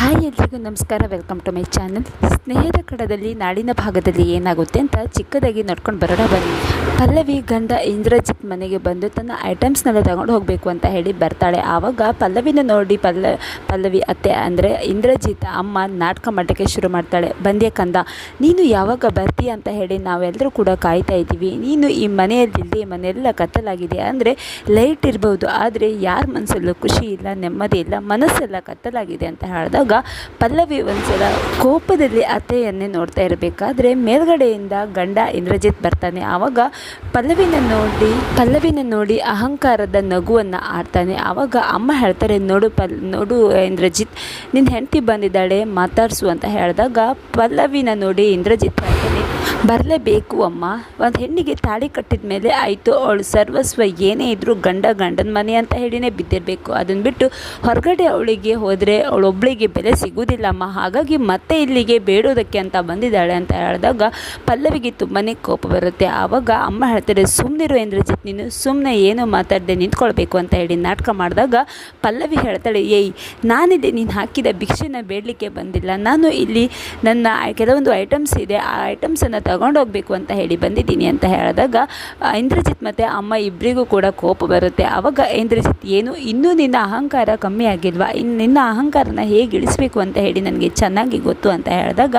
Hi ಎಲ್ರಿಗೂ ನಮಸ್ಕಾರ welcome to my channel ಸ್ನೇಹದ ಕಡದಲ್ಲಿ ನಾಡಿನ ಭಾಗದಲ್ಲಿ ಏನಾಗುತ್ತೆ ಅಂತ ಚಿಕ್ಕದಾಗಿ ನೋಡ್ಕೊಂಡು ಬರೋಣ ಬನ್ನಿ. ಪಲ್ಲವಿ ಗಂಡ ಇಂದ್ರಜಿತ್ ಮನೆಗೆ ಬಂದು ತನ್ನ ಐಟಮ್ಸ್ನೆಲ್ಲ ತಗೊಂಡು ಹೋಗಬೇಕು ಅಂತ ಹೇಳಿ ಬರ್ತಾಳೆ. ಆವಾಗ ಪಲ್ಲವಿನ ನೋಡಿ ಪಲ್ಲ, ಪಲ್ಲವಿ ಅತ್ತೆ ಅಂದರೆ ಇಂದ್ರಜಿತ್ ಅಮ್ಮ ನಾಟಕ ಮಾಡಲಿಕ್ಕೆ ಶುರು ಮಾಡ್ತಾಳೆ. ಬಂದ್ಯ ಕಂದ, ನೀನು ಯಾವಾಗ ಬರ್ತೀಯ ಅಂತ ಹೇಳಿ ನಾವೆಲ್ಲರೂ ಕೂಡ ಕಾಯ್ತಾ ಇದ್ದೀವಿ. ನೀನು ಈ ಮನೆಯಲ್ಲಿಲ್ಲದೆ ಈ ಮನೆಯೆಲ್ಲ ಕತ್ತಲಾಗಿದೆ ಅಂದರೆ ಲೈಟ್ ಇರ್ಬೋದು. ಆದರೆ ಯಾರ ಮನಸ್ಸಲ್ಲೂ ಖುಷಿ ಇಲ್ಲ, ನೆಮ್ಮದಿ ಇಲ್ಲ, ಮನಸ್ಸೆಲ್ಲ ಕತ್ತಲಾಗಿದೆ ಅಂತ ಹೇಳಿದಾಗ ಪಲ್ಲವಿ ಒಂದ್ಸಲ ಕೋಪದಲ್ಲಿ ಅತ್ತೆಯನ್ನೇ ನೋಡ್ತಾ ಇರಬೇಕಾದ್ರೆ ಮೇಲ್ಗಡೆಯಿಂದ ಗಂಡ ಇಂದ್ರಜಿತ್ ಬರ್ತಾನೆ. ಆವಾಗ ಪಲ್ಲವಿನ ನೋಡಿ ಪಲ್ಲವಿನ ನೋಡಿ ಅಹಂಕಾರದ ನಗುವನ್ನು ಆಡ್ತಾನೆ. ಆವಾಗ ಅಮ್ಮ ಹೇಳ್ತಾರೆ, ನೋಡು ಪಲ್, ನೋಡು ಇಂದ್ರಜಿತ್ ನಿನ್ನ ಹೆಂಡತಿ ಬಂದಿದ್ದಾಳೆ, ಮಾತಾಡಿಸು ಅಂತ ಹೇಳಿದಾಗ ಪಲ್ಲವಿನ ನೋಡಿ ಇಂದ್ರಜಿತ್ ಹೇಳ್ತಾನೆ, ಬರಲೇಬೇಕು ಅಮ್ಮ, ಒಂದು ಹೆಣ್ಣಿಗೆ ತಾಳಿ ಕಟ್ಟಿದ ಮೇಲೆ ಆಯಿತು, ಅವಳು ಸರ್ವಸ್ವ ಏನೇ ಇದ್ದರೂ ಗಂಡ ಗಂಡನ ಮನೆ ಅಂತ ಹೇಳಿನೇ ಬಿದ್ದಿರಬೇಕು. ಅದನ್ನು ಬಿಟ್ಟು ಹೊರಗಡೆ ಅವಳಿಗೆ ಹೋದರೆ ಅವಳೊಬ್ಬಳಿಗೆ ಬೆಲೆ ಸಿಗೋದಿಲ್ಲಮ್ಮ ಹಾಗಾಗಿ ಮತ್ತೆ ಇಲ್ಲಿಗೆ ಬೇಡೋದಕ್ಕೆ ಅಂತ ಬಂದಿದ್ದಾಳೆ ಅಂತ ಹೇಳಿದಾಗ ಪಲ್ಲವಿಗೆ ತುಂಬಾ ಕೋಪ ಬರುತ್ತೆ. ಆವಾಗ ಅಮ್ಮ ಹೇಳ್ತಾರೆ ಸುಮ್ಮನಿರು ಇಂದ್ರಜಿತ್, ನೀನು ಸುಮ್ಮನೆ ಏನು ಮಾತಾಡದೆ ನಿಂತ್ಕೊಳ್ಬೇಕು ಅಂತ ಹೇಳಿ ನಾಟಕ ಮಾಡಿದಾಗ ಪಲ್ಲವಿ ಹೇಳ್ತಾಳೆ, ಏಯ್, ನಾನಿದೆ, ನೀನು ಹಾಕಿದ ಭಿಕ್ಷೆನ ಬೇಡಲಿಕ್ಕೆ ಬಂದಿಲ್ಲ. ನಾನು ಇಲ್ಲಿ ನನ್ನ ಕೆಲವೊಂದು ಐಟಮ್ಸ್ ಇದೆ, ಆ ಐಟಮ್ಸನ್ನು ತಗೊಂಡೋಗ್ಬೇಕು ಅಂತ ಹೇಳಿ ಬಂದಿದ್ದೀನಿ ಅಂತ ಹೇಳಿದಾಗ ಇಂದ್ರಜಿತ್ ಮತ್ತು ಅಮ್ಮ ಇಬ್ಬರಿಗೂ ಕೂಡ ಕೋಪ ಬರುತ್ತೆ. ಆವಾಗ ಇಂದ್ರಜಿತ್, ಏನು, ಇನ್ನೂ ನಿನ್ನ ಅಹಂಕಾರ ಕಮ್ಮಿ ಆಗಿಲ್ವಾ? ಇನ್ನು ನಿನ್ನ ಅಹಂಕಾರನ ಹೇಗೆ ಇಳಿಸ್ಬೇಕು ಅಂತ ಹೇಳಿ ನನಗೆ ಚೆನ್ನಾಗಿ ಗೊತ್ತು ಅಂತ ಹೇಳಿದಾಗ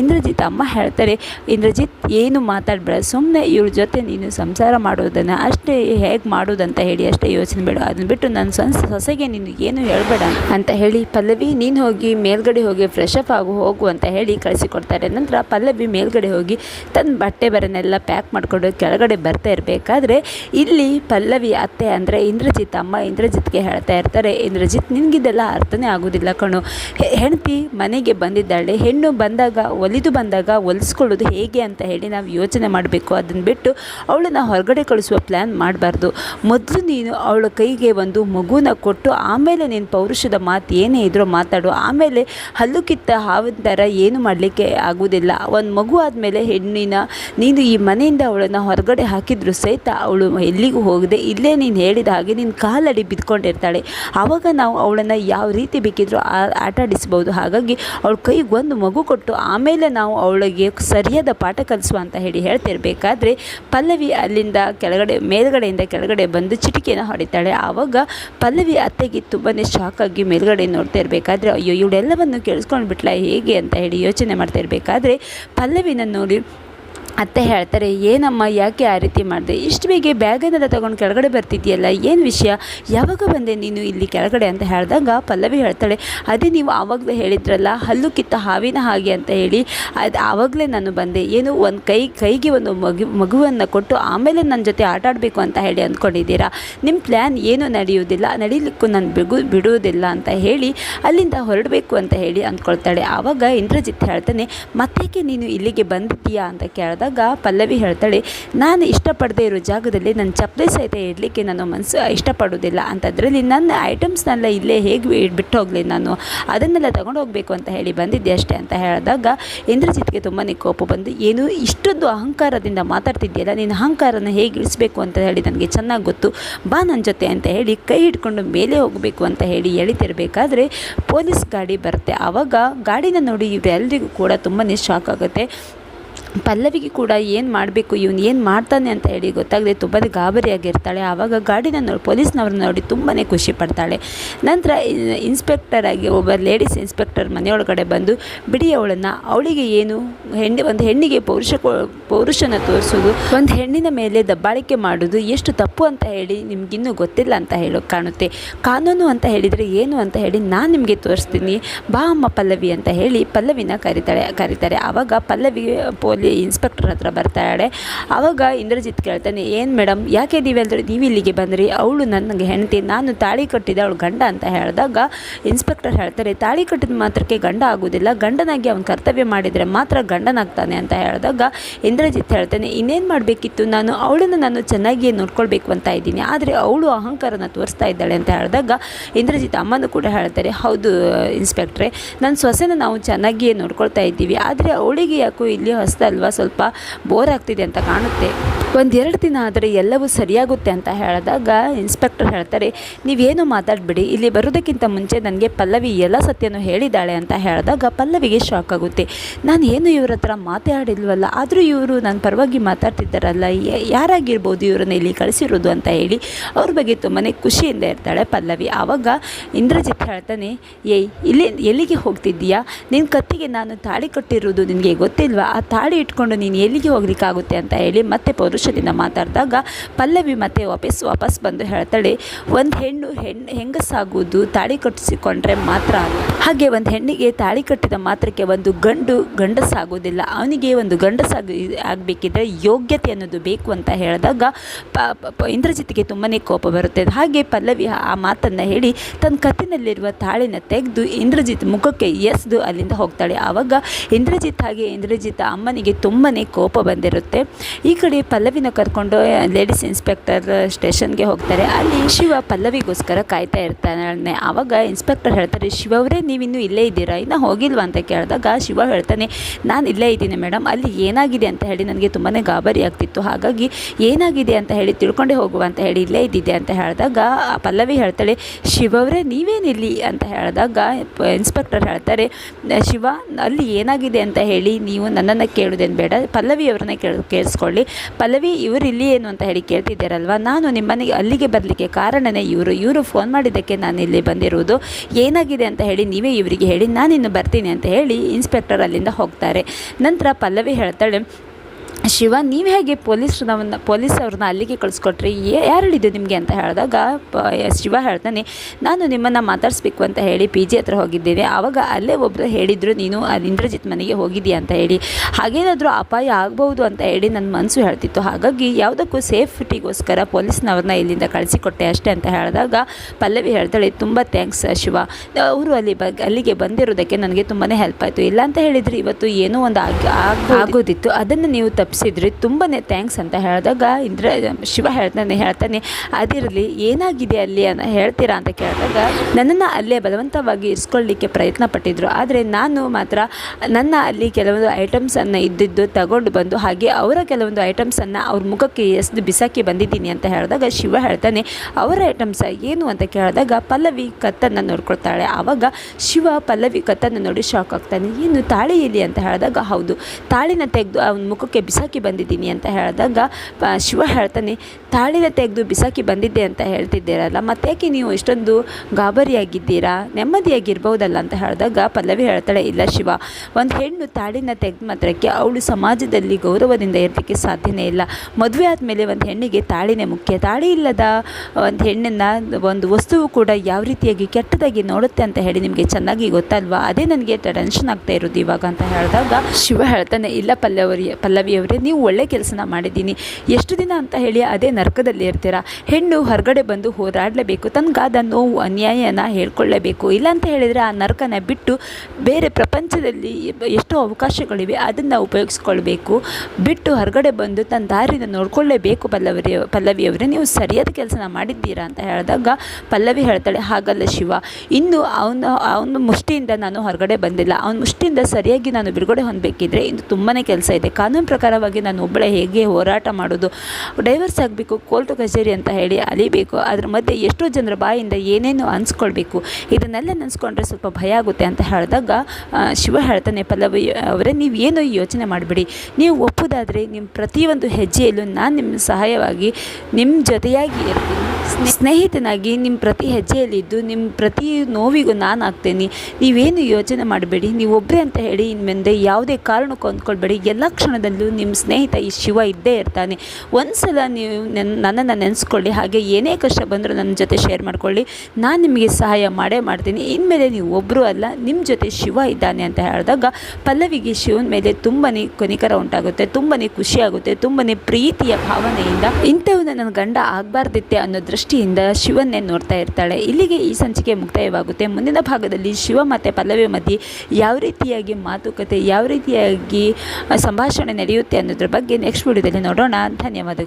ಇಂದ್ರಜಿತ್ ಅಮ್ಮ ಹೇಳ್ತಾರೆ, ಇಂದ್ರಜಿತ್, ಏನು ಮಾತಾಡಬೇಡ ಸುಮ್ಮನೆ ಇವ್ರ ಜೊತೆ ನೀನು ಸಂಸಾರ ಮಾಡೋದನ್ನು ಅಷ್ಟೇ ಹೇಗೆ ಮಾಡೋದಂತ ಹೇಳಿ, ಅಷ್ಟೇ ಯೋಚನೆ ಬೇಡ. ಅದನ್ನು ಬಿಟ್ಟು ನನ್ನ ಸ್ವಂತ ಸೊಸೆಗೆ ನೀನು ಏನು ಹೇಳಬೇಡ ಅಂತ ಹೇಳಿ ಪಲ್ಲವಿ, ನೀನು ಹೋಗಿ ಮೇಲ್ಗಡೆ ಹೋಗಿ ಫ್ರೆಶ್ ಅಪ್ ಆಗು, ಹೋಗು ಅಂತ ಹೇಳಿ ಕಳಿಸಿಕೊಡ್ತಾರೆ. ನಂತರ ಪಲ್ಲವಿ ಮೇಲ್ಗಡೆ ಹೋಗಿ ತನ್ನ ಬಟ್ಟೆ ಬರನೆಲ್ಲ ಪ್ಯಾಕ್ ಮಾಡಿಕೊಂಡು ಕೆಳಗಡೆ ಬರ್ತಾ ಇರಬೇಕಾದ್ರೆ ಇಲ್ಲಿ ಪಲ್ಲವಿ ಅತ್ತೆ ಅಂದರೆ ಇಂದ್ರಜಿತ್ ಅಮ್ಮ ಇಂದ್ರಜಿತ್ಗೆ ಹೇಳ್ತಾ ಇರ್ತಾರೆ, ಇಂದ್ರಜಿತ್, ನಿನಗಿದೆಲ್ಲ ಅರ್ಥನೇ ಆಗೋದಿಲ್ಲ ಕಣು. ಹೆಂಡತಿ ಮನೆಗೆ ಬಂದಿದ್ದಾಳೆ, ಹೆಣ್ಣು ಬಂದಾಗ, ಒಲಿದು ಬಂದಾಗ ಒಲಿಸ್ಕೊಳ್ಳೋದು ಹೇಗೆ ಅಂತ ಹೇಳಿ ನಾವು ಯೋಚನೆ ಮಾಡಬೇಕು. ಅದನ್ನು ಬಿಟ್ಟು ಅವಳನ್ನು ಹೊರಗಡೆ ಕಳಿಸುವ ಪ್ಲ್ಯಾನ್ ಮಾಡಬಾರ್ದು. ಮೊದಲು ನೀನು ಅವಳ ಕೈಗೆ ಒಂದು ಮಗುನ ಕೊಟ್ಟು ಆಮೇಲೆ ನೀನು ಪೌರುಷದ ಮಾತು ಏನೇ ಇದ್ರೂ ಮಾತಾಡು. ಆಮೇಲೆ ಹಲ್ಲು ಕಿತ್ತ ಹಾವಿನ ಥರ ಏನು ಮಾಡಲಿಕ್ಕೆ ಆಗುವುದಿಲ್ಲ ಒಂದು ಮಗು ಆದಮೇಲೆ ಹೆಣ್ಣಿನ, ನೀನು ಈ ಮನೆಯಿಂದ ಅವಳನ್ನು ಹೊರಗಡೆ ಹಾಕಿದ್ರು ಸಹಿತ ಅವಳು ಎಲ್ಲಿಗೂ ಹೋಗದೆ ಇಲ್ಲೇ ನೀನು ಹೇಳಿದ ಹಾಗೆ ನೀನು ಕಾಲಡಿ ಬಿದ್ಕೊಂಡಿರ್ತಾಳೆ. ಆವಾಗ ನಾವು ಅವಳನ್ನು ಯಾವ ರೀತಿ ಬೇಕಿದ್ರು ಆಟ ಆಡಿಸ್ಬೋದು ಹಾಗಾಗಿ ಅವಳ ಕೈಗೆ ಒಂದು ಮಗು ಕೊಟ್ಟು ಆಮೇಲೆ ನಾವು ಅವಳಿಗೆ ಸರಿಯಾದ ಪಾಠ ಕಲಿಸುವ ಅಂತ ಹೇಳಿ ಹೇಳ್ತಿರ್ಬೇಕಾದ್ರೆ ಪಲ್ಲವಿ ಅಲ್ಲಿಂದ ಕೆಳಗಡೆ, ಮೇಲ್ಗಡೆಯಿಂದ ಕೆಳಗಡೆ ಬಂದು ಚಿಟಿಕೆಯನ್ನು ಹೊಡಿತಾಳೆ. ಆವಾಗ ಪಲ್ಲವಿ ಅತ್ತೆಗೆ ತುಂಬಾ ಶಾಕ್ ಆಗಿ ಮೇಲ್ಗಡೆ ನೋಡ್ತಾ ಇರಬೇಕಾದ್ರೆ ಅಯ್ಯೋ, ಇವಳೆಲ್ಲವನ್ನು ಕೇಳಿಸ್ಕೊಂಡು ಬಿಟ್ಲ ಹೇಗೆ? ಅಂತ ಹೇಳಿ ಯೋಚನೆ ಮಾಡ್ತಾ ಇರಬೇಕಾದ್ರೆ ಪಲ್ಲವಿನ ನೋಡಿ ಅತ್ತೆ ಹೇಳ್ತಾರೆ, ಏನಮ್ಮ, ಯಾಕೆ ಆ ರೀತಿ ಮಾಡಿದೆ? ಇಷ್ಟು ಬೇಗ ಬ್ಯಾಗನ್ನೆಲ್ಲ ತೊಗೊಂಡು ಕೆಳಗಡೆ ಬರ್ತಿದ್ಯಲ್ಲ, ಏನು ವಿಷಯ? ಯಾವಾಗ ಬಂದೆ ನೀನು ಇಲ್ಲಿ ಕೆಳಗಡೆ? ಅಂತ ಹೇಳಿದಾಗ ಪಲ್ಲವಿ ಹೇಳ್ತಾಳೆ, ಅದೇ ನೀವು ಆವಾಗಲೇ ಹೇಳಿದ್ರಲ್ಲ, ಹಲ್ಲು ಕಿತ್ತ ಹಾವಿನ ಹಾಗೆ ಅಂತ ಹೇಳಿ, ಅದು ಆವಾಗಲೇ ನಾನು ಬಂದೆ. ಏನು ಒಂದು ಕೈ, ಕೈಗೆ ಒಂದು ಮಗು, ಮಗುವನ್ನು ಕೊಟ್ಟು ಆಮೇಲೆ ನನ್ನ ಜೊತೆ ಆಟ ಆಡಬೇಕು ಅಂತ ಹೇಳಿ ಅಂದ್ಕೊಂಡಿದ್ದೀರಾ ನಿಮ್ಮ ಪ್ಲ್ಯಾನ್ ಏನು ನಡೆಯುವುದಿಲ್ಲ, ನಡೀಲಿಕ್ಕೂ ನಾನು ಬಿಗು, ಬಿಡುವುದಿಲ್ಲ ಅಂತ ಹೇಳಿ, ಅಲ್ಲಿಂದ ಹೊರಡಬೇಕು ಅಂತ ಹೇಳಿ ಅಂದ್ಕೊಳ್ತಾಳೆ ಆವಾಗ ಇಂದ್ರಜಿತ್ ಹೇಳ್ತಾನೆ, ಮತ್ತೇಕೆ ನೀನು ಇಲ್ಲಿಗೆ ಬಂದಿದ್ದೀಯಾ? ಅಂತ ಕೇಳಿದಾಗ ಪಲ್ಲವಿ ಹೇಳ್ತಾಳೆ, ನಾನು ಇಷ್ಟಪಡದೇ ಇರೋ ಜಾಗದಲ್ಲಿ ನನ್ನ ಚಪ್ಪಲಿ ಸಹಿತ ಇಡಲಿಕ್ಕೆ ನಾನು ಮನಸ್ಸು ಇಷ್ಟಪಡೋದಿಲ್ಲ ಅಂತದ್ರಲ್ಲಿ ನನ್ನ ಐಟಮ್ಸ್ನೆಲ್ಲ ಇಲ್ಲೇ ಹೇಗೆ ಬಿಟ್ಟು ಹೋಗಲಿ ನಾನು? ಅದನ್ನೆಲ್ಲ ತಗೊಂಡು ಹೋಗಬೇಕು ಅಂತ ಹೇಳಿ ಬಂದಿದ್ದೆ ಅಷ್ಟೇ ಅಂತ ಹೇಳಿದಾಗ, ಇಂದ್ರಜಿತ್ಗೆ ತುಂಬಾ ಕೋಪ ಬಂದು, ಏನು ಇಷ್ಟೊಂದು ಅಹಂಕಾರದಿಂದ ಮಾತಾಡ್ತಿದ್ದೀಯಲ್ಲ, ನೀನು ಅಹಂಕಾರನ ಹೇಗೆ ಇಳಿಸಬೇಕು ಅಂತ ಹೇಳಿ ನನಗೆ ಚೆನ್ನಾಗಿ ಗೊತ್ತು. ಬಾ ನನ್ನ ಜೊತೆ ಅಂತ ಹೇಳಿ ಕೈ ಹಿಡ್ಕೊಂಡು ಮೇಲೆ ಹೋಗಬೇಕು ಅಂತ ಹೇಳಿ ಎಳಿತಿರಬೇಕಾದ್ರೆ ಪೊಲೀಸ್ ಗಾಡಿ ಬರುತ್ತೆ. ಆವಾಗ ಗಾಡಿನ ನೋಡಿ ಇವರೆಲ್ಲರಿಗೂ ಕೂಡ ತುಂಬಾ ಶಾಕ್ ಆಗುತ್ತೆ. ಪಲ್ಲವಿಗೆ ಕೂಡ ಏನು ಮಾಡಬೇಕು, ಇವನು ಏನು ಮಾಡ್ತಾನೆ ಅಂತ ಹೇಳಿ ಗೊತ್ತಾಗದೆ ತುಂಬಾ ಗಾಬರಿಯಾಗಿರ್ತಾಳೆ. ಆವಾಗ ಗಾಡಿನ ನೋಡಿ, ಪೊಲೀಸ್ನವ್ರನ್ನ ನೋಡಿ ತುಂಬಾ ಖುಷಿ ಪಡ್ತಾಳೆ. ನಂತರ ಇನ್ಸ್ಪೆಕ್ಟರ್ ಆಗಿ ಒಬ್ಬ ಲೇಡೀಸ್ ಇನ್ಸ್ಪೆಕ್ಟರ್ ಮನೆಯೊಳಗಡೆ ಬಂದು, ಬಿಡಿ ಅವಳನ್ನು, ಅವಳಿಗೆ ಏನು? ಹೆಣ್ಣು, ಒಂದು ಹೆಣ್ಣಿಗೆ ಪೌರುಷ ಪೌರುಷನ ತೋರಿಸೋದು, ಒಂದು ಹೆಣ್ಣಿನ ಮೇಲೆ ದಬ್ಬಾಳಿಕೆ ಮಾಡೋದು, ಎಷ್ಟು ತಪ್ಪು ಅಂತ ಹೇಳಿ ನಿಮಗಿನ್ನೂ ಗೊತ್ತಿಲ್ಲ ಅಂತ ಹೇಳೋ ಕಾಣುತ್ತೆ. ಕಾನೂನು ಅಂತ ಹೇಳಿದರೆ ಏನು ಅಂತ ಹೇಳಿ ನಾನು ನಿಮಗೆ ತೋರಿಸ್ತೀನಿ. ಬಾ ಅಮ್ಮ ಪಲ್ಲವಿ ಅಂತ ಹೇಳಿ ಪಲ್ಲವಿನ ಕರೀತಾಳೆ, ಕರೀತಾರೆ. ಆವಾಗ ಪಲ್ಲವಿ ಪೊಲೀ ಇನ್ಸ್ಪೆಕ್ಟರ್ ಹತ್ರ ಬರ್ತಾಳೆ ಆವಾಗ ಇಂದ್ರಜಿತ್ ಕೇಳ್ತಾನೆ, ಏನು ಮೇಡಮ್ ಯಾಕೆ ನೀವು ಹೇಳಿದ್ರೆ ನೀವು ಇಲ್ಲಿಗೆ ಬಂದ್ರಿ? ಅವಳು ನನಗೆ ಹೆಂಡತಿ, ನಾನು ತಾಳಿ ಕಟ್ಟಿದ ಅವಳು ಗಂಡ ಅಂತ ಹೇಳಿದಾಗ ಇನ್ಸ್ಪೆಕ್ಟರ್ ಹೇಳ್ತಾರೆ, ತಾಳಿ ಕಟ್ಟಿದ ಮಾತ್ರಕ್ಕೆ ಗಂಡ ಆಗೋದಿಲ್ಲ, ಗಂಡನಾಗಿ ಅವನು ಕರ್ತವ್ಯ ಮಾಡಿದರೆ ಮಾತ್ರ ಗಂಡನಾಗ್ತಾನೆ ಅಂತ ಹೇಳಿದಾಗ ಇಂದ್ರಜಿತ್ ಹೇಳ್ತಾನೆ, ಇನ್ನೇನು ಮಾಡಬೇಕಿತ್ತು? ನಾನು ಅವಳನ್ನು ನಾನು ಚೆನ್ನಾಗಿಯೇ ನೋಡ್ಕೊಳ್ಬೇಕು ಅಂತ ಇದ್ದೀನಿ, ಆದರೆ ಅವಳು ಅಹಂಕಾರನ ತೋರಿಸ್ತಾ ಇದ್ದಾಳೆ ಅಂತ ಹೇಳಿದಾಗ ಇಂದ್ರಜಿತ್ ಅಮ್ಮನೂ ಕೂಡ ಹೇಳ್ತಾರೆ, ಹೌದು ಇನ್ಸ್ಪೆಕ್ಟ್ರೆ ನನ್ನ ಸೊಸೆನ ನಾವು ಚೆನ್ನಾಗಿಯೇ ನೋಡ್ಕೊಳ್ತಾ ಇದ್ದೀವಿ, ಆದರೆ ಅವಳಿಗೆ ಯಾಕೋ ಇಲ್ಲಿ ಹೊಸದಲ್ವಾ ಸ್ವಲ್ಪ ಬೋರ್ ಆಗ್ತಿದೆ ಅಂತ ಕಾಣುತ್ತೆ. ಒಂದೆರಡು ದಿನ ಆದರೆ ಎಲ್ಲವೂ ಸರಿಯಾಗುತ್ತೆ ಅಂತ ಹೇಳಿದಾಗ ಇನ್ಸ್ಪೆಕ್ಟರ್ ಹೇಳ್ತಾರೆ, ನೀವೇನು ಮಾತಾಡಬೇಡಿ, ಇಲ್ಲಿ ಬರೋದಕ್ಕಿಂತ ಮುಂಚೆ ನನಗೆ ಪಲ್ಲವಿ ಎಲ್ಲ ಸತ್ಯನೂ ಹೇಳಿದ್ದಾಳೆ ಅಂತ ಹೇಳಿದಾಗ ಪಲ್ಲವಿಗೆ ಶಾಕ್ ಆಗುತ್ತೆ. ನಾನು ಏನು ಇವ್ರ ಹತ್ರ ಮಾತಾಡಿಲ್ವಲ್ಲ, ಆದರೂ ಇವರು ನನ್ನ ಪರವಾಗಿ ಮಾತಾಡ್ತಿದ್ದಾರಲ್ಲ ಯಾರಾಗಿರ್ಬೋದು ಇವರನ್ನ ಇಲ್ಲಿ ಕಳಿಸಿರೋದು ಅಂತ ಹೇಳಿ ಅವ್ರ ಬಗ್ಗೆ ತುಂಬಾ ಖುಷಿಯಿಂದ ಇರ್ತಾಳೆ ಪಲ್ಲವಿ. ಆವಾಗ ಇಂದ್ರಜಿತ್ ಹೇಳ್ತಾನೆ, ಏಯ್, ಇಲ್ಲಿ, ಎಲ್ಲಿಗೆ ಹೋಗ್ತಿದ್ದೀಯಾ? ನಿನ್ನ ಕತ್ತಿಗೆ ನಾನು ತಾಳಿ ಕಟ್ಟಿರೋದು ನಿನಗೆ ಗೊತ್ತಿಲ್ವಾ? ಆ ತಾಳಿ ಇಟ್ಕೊಂಡು ನೀನು ಎಲ್ಲಿಗೆ ಹೋಗ್ಲಿಕ್ಕಾಗುತ್ತೆ? ಅಂತ ಹೇಳಿ ಮತ್ತೆ ಪೌರುಷದಿಂದ ಮಾತಾಡಿದಾಗ ಪಲ್ಲವಿ ಮತ್ತೆ ವಾಪಸ್ ವಾಪಸ್ ಬಂದು ಹೇಳ್ತಾಳೆ, ಒಂದು ಹೆಣ್ಣು ಹೆಣ್ಣು ಹೆಂಗಸಾಗುವುದು? ತಾಳಿ ಕಟ್ಟಿಸಿಕೊಂಡ್ರೆ ಮಾತ್ರ ಹಾಗೆ ಒಂದು ಹೆಣ್ಣಿಗೆ ತಾಳಿ ಕಟ್ಟಿದ ಮಾತ್ರಕ್ಕೆ ಒಂದು ಗಂಡು ಗಂಡಸಾಗೋದಿಲ್ಲ ಅವನಿಗೆ ಒಂದು ಗಂಡಸಾಗಿ ಆಗಬೇಕಿದ್ರೆ ಯೋಗ್ಯತೆ ಅನ್ನೋದು ಬೇಕು ಅಂತ ಹೇಳಿದಾಗ ಪ ಇಂದ್ರಜಿತ್ಗೆ ತುಂಬಾ ಕೋಪ ಬರುತ್ತೆ. ಹಾಗೆ ಪಲ್ಲವಿ ಆ ಮಾತನ್ನು ಹೇಳಿ ತನ್ನ ಕತ್ತಿನಲ್ಲಿರುವ ತಾಳಿನ ತೆಗೆದು ಇಂದ್ರಜಿತ್ ಮುಖಕ್ಕೆ ಎಸ್ದು ಅಲ್ಲಿಂದ ಹೋಗ್ತಾಳೆ. ಆವಾಗ ಇಂದ್ರಜಿತ್ ಹಾಗೆ ಇಂದ್ರಜಿತ್ ಅಮ್ಮನಿಗೆ ತುಂಬಾ ಕೋಪ ಬಂದಿರುತ್ತೆ. ಈ ಕಡೆ ಪಲ್ಲವಿನ ಕರ್ಕೊಂಡು ಲೇಡೀಸ್ ಇನ್ಸ್ಪೆಕ್ಟರ್ ಸ್ಟೇಷನ್ಗೆ ಹೋಗ್ತಾರೆ. ಅಲ್ಲಿ ಶಿವ ಪಲ್ಲವಿಗೋಸ್ಕರ ಕಾಯ್ತಾ ಇರ್ತಾನೆ. ಆವಾಗ ಇನ್ಸ್ಪೆಕ್ಟರ್ ಹೇಳ್ತಾರೆ, ಶಿವ ಅವರೇ, ನೀವಿನ್ನೂ ಇಲ್ಲೇ ಇದ್ದೀರಾ? ಇನ್ನು ಹೋಗಿಲ್ವಾ? ಅಂತ ಕೇಳಿದಾಗ ಶಿವ ಹೇಳ್ತಾನೆ, ನಾನು ಇಲ್ಲೇ ಇದ್ದೀನಿ ಮೇಡಮ್ ಅಲ್ಲಿ ಏನಾಗಿದೆ ಅಂತ ಹೇಳಿ ನನಗೆ ತುಂಬಾ ಗಾಬರಿ ಆಗ್ತಿತ್ತು. ಹಾಗಾಗಿ ಏನಾಗಿದೆ ಅಂತ ಹೇಳಿ ತಿಳ್ಕೊಂಡೇ ಹೋಗುವ ಅಂತ ಹೇಳಿ ಇಲ್ಲೇ ಇದ್ದಿದ್ದೆ ಅಂತ ಹೇಳಿದಾಗ ಪಲ್ಲವಿ ಹೇಳ್ತಾಳೆ, ಶಿವ ಅವರೇ ನೀವೇನಿಲ್ಲಿ ಅಂತ ಹೇಳಿದಾಗ ಇನ್ಸ್ಪೆಕ್ಟರ್ ಹೇಳ್ತಾರೆ, ಶಿವ, ಅಲ್ಲಿ ಏನಾಗಿದೆ ಅಂತ ಹೇಳಿ ನೀವು ನನ್ನನ್ನು ಕೇಳೋದೇನು ಬೇಡ. ಪಲ್ಲವಿ ಕೇಳಿ ಕೇಳ, ಕೇಳಿಸ್ಕೊಳ್ಳಿ. ಪಲ್ಲವಿ ಇವರು ಇಲ್ಲಿ ಏನು ಅಂತ ಹೇಳಿ ಕೇಳ್ತಿದ್ದೀರಲ್ವ? ನಾನು ನಿಮ್ಮನೆಗೆ ಅಲ್ಲಿಗೆ ಬರಲಿಕ್ಕೆ ಕಾರಣನೇ ಇವರು. ಇವರು ಫೋನ್ ಮಾಡಿದ್ದಕ್ಕೆ ನಾನು ಇಲ್ಲಿ ಬಂದಿರುವುದು ಏನಾಗಿದೆ ಅಂತ ಹೇಳಿ ನೀವೇ ಇವರಿಗೆ ಹೇಳಿ, ನಾನಿನ್ನು ಬರ್ತೀನಿ ಅಂತ ಹೇಳಿ ಇನ್ಸ್ಪೆಕ್ಟರ್ ಅಲ್ಲಿಂದ ಹೋಗ್ತಾರೆ. ನಂತರ ಪಲ್ಲವಿ ಹೇಳ್ತಾಳೆ ಶಿವ ನೀವು ಹೇಗೆ ಪೊಲೀಸ್ರನ್ನ ಪೊಲೀಸ್ ಅವ್ರನ್ನ ಅಲ್ಲಿಗೆ ಕಳಿಸ್ಕೊಟ್ರಿ? ಯಾರು ಹೇಳಿದ್ದು ನಿಮಗೆ ಅಂತ ಹೇಳಿದಾಗ ಪ- ಶಿವ ಹೇಳ್ತಾನೆ ನಾನು ನಿಮ್ಮನ್ನು ಮಾತಾಡಿಸ್ಬೇಕು ಅಂತ ಹೇಳಿ ಪಿ ಜಿ ಹತ್ರ ಹೋಗಿದ್ದೇನೆ. ಆವಾಗ ಅಲ್ಲೇ ಒಬ್ಬರು ಹೇಳಿದರು ನೀನು ಅಲ್ಲಿ ಇಂದ್ರಜಿತ್ ಮನೆಗೆ ಹೋಗಿದ್ದೀಯ ಅಂತ ಹೇಳಿ. ಹಾಗೇನಾದರೂ ಅಪಾಯ ಆಗ್ಬೋದು ಅಂತ ಹೇಳಿ ನನ್ನ ಮನಸ್ಸು ಹೇಳ್ತಿತ್ತು. ಹಾಗಾಗಿ ಯಾವುದಕ್ಕೂ ಸೇಫ್ಟಿಗೋಸ್ಕರ ಪೊಲೀಸ್ನವ್ರನ್ನ ಇಲ್ಲಿಂದ ಕಳಿಸಿಕೊಟ್ಟೆ ಅಷ್ಟೇ ಅಂತ ಹೇಳಿದಾಗ ಪಲ್ಲವಿ ಹೇಳ್ತಾಳೆ ತುಂಬ ಥ್ಯಾಂಕ್ಸ್ ಶಿವ. ಅವರು ಅಲ್ಲಿ ಬ ಅಲ್ಲಿಗೆ ಬಂದಿರೋದಕ್ಕೆ ನನಗೆ ತುಂಬಾ ಹೆಲ್ಪ್ ಆಯಿತು. ಇಲ್ಲ ಅಂತ ಹೇಳಿದರೆ ಇವತ್ತು ಏನೋ ಒಂದು ಆಗ ಆಗೋದಿತ್ತು. ಅದನ್ನು ನೀವು ತಪ್ಪಿಸಿದ್ರಿ ತುಂಬಾ ಥ್ಯಾಂಕ್ಸ್ ಅಂತ ಹೇಳಿದಾಗ ಇಂದ್ರ ಶಿವ ಹೇಳ್ತಾನೆ ಹೇಳ್ತಾನೆ, ಅದಿರಲಿ ಏನಾಗಿದೆ ಅಲ್ಲಿ ಅಂತ ಹೇಳ್ತೀರಾ ಅಂತ ಕೇಳಿದಾಗ, ನನ್ನನ್ನು ಅಲ್ಲೇ ಬಲವಂತವಾಗಿ ಇರಿಸ್ಕೊಳ್ಳಿಕ್ಕೆ ಪ್ರಯತ್ನ ಪಟ್ಟಿದ್ರು. ಆದರೆ ನಾನು ಮಾತ್ರ ನನ್ನ ಅಲ್ಲಿ ಕೆಲವೊಂದು ಐಟಮ್ಸನ್ನು ಇದ್ದಿದ್ದು ತಗೊಂಡು ಬಂದು ಹಾಗೆ ಅವರ ಕೆಲವೊಂದು ಐಟಮ್ಸನ್ನು ಅವ್ರ ಮುಖಕ್ಕೆ ಎಸೆದು ಬಿಸಾಕಿ ಬಂದಿದ್ದೀನಿ ಅಂತ ಹೇಳಿದಾಗ ಶಿವ ಹೇಳ್ತಾನೆ, ಅವರ ಐಟಮ್ಸ ಏನು ಅಂತ ಕೇಳಿದಾಗ ಪಲ್ಲವಿ ಕತ್ತನ್ನು ನೋಡ್ಕೊಳ್ತಾಳೆ. ಆವಾಗ ಶಿವ ಪಲ್ಲವಿ ಕತ್ತನ್ನು ನೋಡಿ ಶಾಕ್ ಆಗ್ತಾನೆ. ಏನು ತಾಳಿ ಇಲ್ಲಿ ಅಂತ ಹೇಳಿದಾಗ, ಹೌದು, ತಾಳಿನ ತೆಗೆದು ಅವನ ಮುಖಕ್ಕೆ ಬಿಸಾಕಿ ಬಂದಿದ್ದೀನಿ ಅಂತ ಹೇಳಿದಾಗ ಶಿವ ಹೇಳ್ತಾನೆ, ತಾಳಿನ ತೆಗೆದು ಬಿಸಾಕಿ ಬಂದಿದ್ದೆ ಅಂತ ಹೇಳ್ತಿದ್ದೀರಲ್ಲ ಮತ್ತೇಕೆ ನೀವು ಇಷ್ಟೊಂದು ಗಾಬರಿಯಾಗಿದ್ದೀರಾ? ನೆಮ್ಮದಿಯಾಗಿರ್ಬೋದಲ್ಲ ಅಂತ ಹೇಳಿದಾಗ ಪಲ್ಲವಿ ಹೇಳ್ತಾಳೆ, ಇಲ್ಲ ಶಿವ, ಒಂದು ಹೆಣ್ಣು ತಾಳಿನ ತೆಗೆದ ಮಾತ್ರಕ್ಕೆ ಅವಳು ಸಮಾಜದಲ್ಲಿ ಗೌರವದಿಂದ ಇರಲಿಕ್ಕೆ ಸಾಧ್ಯನೇ ಇಲ್ಲ. ಮದುವೆ ಆದಮೇಲೆ ಒಂದು ಹೆಣ್ಣಿಗೆ ತಾಳಿನೇ ಮುಖ್ಯ. ತಾಳಿ ಇಲ್ಲದ ಒಂದು ಹೆಣ್ಣನ್ನು ಒಂದು ವಸ್ತುವು ಕೂಡ ಯಾವ ರೀತಿಯಾಗಿ ಕೆಟ್ಟದಾಗಿ ನೋಡುತ್ತೆ ಅಂತ ಹೇಳಿ ನಿಮಗೆ ಚೆನ್ನಾಗಿ ಗೊತ್ತಲ್ವಾ? ಅದೇ ನನಗೆ ಟೆನ್ಷನ್ ಆಗ್ತಾ ಇರೋದು ಇವಾಗ ಅಂತ ಹೇಳಿದಾಗ ಶಿವ ಹೇಳ್ತಾನೆ, ಇಲ್ಲ ಪಲ್ಲವರಿ, ಪಲ್ಲವಿಯವರೇ ನೀವು ಒಳ್ಳೆ ಕೆಲಸನ ಮಾಡಿದ್ದೀನಿ. ಎಷ್ಟು ದಿನ ಅಂತ ಹೇಳಿ ಅದೇ ನರಕದಲ್ಲಿ ಇರ್ತೀರಾ? ಹೆಣ್ಣು ಹೊರಗಡೆ ಬಂದು ಹೋರಾಡಲೇಬೇಕು. ತನಗಾದ ನೋವು, ಅನ್ಯಾಯನ ಹೇಳ್ಕೊಳ್ಳೇಬೇಕು. ಇಲ್ಲ ಅಂತ ಹೇಳಿದರೆ ಆ ನರಕನ ಬಿಟ್ಟು ಬೇರೆ ಪ್ರಪಂಚದಲ್ಲಿ ಎಷ್ಟೋ ಅವಕಾಶಗಳಿವೆ, ಅದನ್ನು ಉಪಯೋಗಿಸ್ಕೊಳ್ಬೇಕು. ಬಿಟ್ಟು ಹೊರಗಡೆ ಬಂದು ತನ್ನ ದಾರಿನ ನೋಡ್ಕೊಳ್ಳೇಬೇಕು ಪಲ್ಲವರಿ, ಪಲ್ಲವಿಯವರೇ. ನೀವು ಸರಿಯಾದ ಕೆಲಸನ ಮಾಡಿದ್ದೀರಾ ಅಂತ ಹೇಳಿದಾಗ ಪಲ್ಲವಿ ಹೇಳ್ತಾಳೆ, ಹಾಗಲ್ಲ ಶಿವ. ಇನ್ನು ಅವನು, ಅವನ ಮುಷ್ಟಿಯಿಂದ ನಾನು ಹೊರಗಡೆ ಬಂದಿಲ್ಲ. ಅವನ ಮುಷ್ಟಿಯಿಂದ ಸರಿಯಾಗಿ ನಾನು ಬಿಡುಗಡೆ ಹೊಂದಬೇಕಿದ್ರೆ ಇನ್ನು ತುಂಬಾ ಕೆಲಸ ಇದೆ. ಕಾನೂನು ಪ್ರಕಾರವಾಗಿ ನಾನು ಒಬ್ಬಳೆ ಹೇಗೆ ಹೋರಾಟ ಮಾಡೋದು, ಡೈವರ್ಸ್ ಆಗಬೇಕು, ಕೋರ್ಟು ಕಚೇರಿ ಅಂತ ಹೇಳಿ ಅಲಿಬೇಕು, ಅದ್ರ ಮಧ್ಯೆ ಎಷ್ಟೋ ಜನರ ಬಾಯಿಂದ ಏನೇನು ಅನ್ಸ್ಕೊಳ್ಬೇಕು, ಇದನ್ನೆಲ್ಲ ನೆನೆಸ್ಕೊಂಡ್ರೆ ಸ್ವಲ್ಪ ಭಯ ಆಗುತ್ತೆ ಅಂತ ಹೇಳಿದಾಗ ಶಿವ ಹೇಳ್ತಾನೆ, ಪಲ್ಲವಿ, ಅವರೇ, ನೀವು ಏನು ಯೋಚನೆ ಮಾಡಬೇಡಿ. ನೀವು ಒಪ್ಪುದಾದರೆ ನಿಮ್ಮ ಪ್ರತಿಯೊಂದು ಹೆಜ್ಜೆಯಲ್ಲೂ ನಾನು ನಿಮ್ಮ ಸಹಾಯವಾಗಿ ನಿಮ್ಮ ಜೊತೆಯಾಗಿ ಇರ್ತೀನಿ. ಸ್ನೇಹಿತನಾಗಿ ನಿಮ್ಮ ಪ್ರತಿ ಹೆಜ್ಜೆಯಲ್ಲಿದ್ದು ನಿಮ್ಮ ಪ್ರತಿ ನೋವಿಗೂ ನಾನು ಆಗ್ತೇನೆ ನೀವೇನು ಯೋಚನೆ ಮಾಡಬೇಡಿ. ನೀವು ಒಬ್ಬರೇ ಅಂತ ಹೇಳಿ ಇನ್ನು ಮುಂದೆ ಯಾವುದೇ ಕಾರಣಕ್ಕೂ ಅಂದ್ಕೊಳ್ಬೇಡಿ ಎಲ್ಲ ಕ್ಷಣದಲ್ಲೂ ನಿಮ್ಮ ಸ್ನೇಹಿತ ಈ ಶಿವ ಇದ್ದೇ ಇರ್ತಾನೆ. ಒಂದು ಸಲ ನೀವು ನನ್ನ ನನ್ನನ್ನು ನೆನೆಸ್ಕೊಳ್ಳಿ. ಹಾಗೆ ಏನೇ ಕಷ್ಟ ಬಂದರೂ ನನ್ನ ಜೊತೆ ಶೇರ್ ಮಾಡ್ಕೊಳ್ಳಿ. ನಾನು ನಿಮಗೆ ಸಹಾಯ ಮಾಡೇ ಮಾಡ್ತೀನಿ. ಇನ್ಮೇಲೆ ನೀವು ಒಬ್ಬರು ಅಲ್ಲ ನಿಮ್ಮ ಜೊತೆ ಶಿವ ಇದ್ದಾನೆ ಅಂತ ಹೇಳಿದಾಗ ಪಲ್ಲವಿಗೆ ಶಿವನ ಮೇಲೆ ತುಂಬಾ ಕೊನಿಕರ ಉಂಟಾಗುತ್ತೆ. ತುಂಬನೇ ಖುಷಿಯಾಗುತ್ತೆ ತುಂಬನೇ ತುಂಬಾ ಪ್ರೀತಿಯ ಭಾವನೆಯಿಂದ ಇಂಥವನ್ನ ನನ್ನ ಗಂಡ ಆಗಬಾರ್ದಿತ್ತೆ ಅನ್ನೋ ದೃಷ್ಟಿಯಿಂದ ಶಿವನ್ನೇ ನೋಡ್ತಾ ಇರ್ತಾಳೆ. ಇಲ್ಲಿಗೆ ಈ ಸಂಚಿಕೆ ಮುಕ್ತಾಯವಾಗುತ್ತೆ. ಮುಂದಿನ ಭಾಗದಲ್ಲಿ ಶಿವ ಮತ್ತು ಪಲ್ಲವಿ ಮಧ್ಯೆ ಯಾವ ರೀತಿಯಾಗಿ ಮಾತುಕತೆ, ಯಾವ ರೀತಿಯಾಗಿ ಸಂಭಾಷಣೆ ನಡೆಯುತ್ತೆ ಅನ್ನೋದ್ರ ಬಗ್ಗೆ ನೆಕ್ಸ್ಟ್ ವಿಡಿಯೋದಲ್ಲಿ ನೋಡೋಣ. ಧನ್ಯವಾದಗಳು.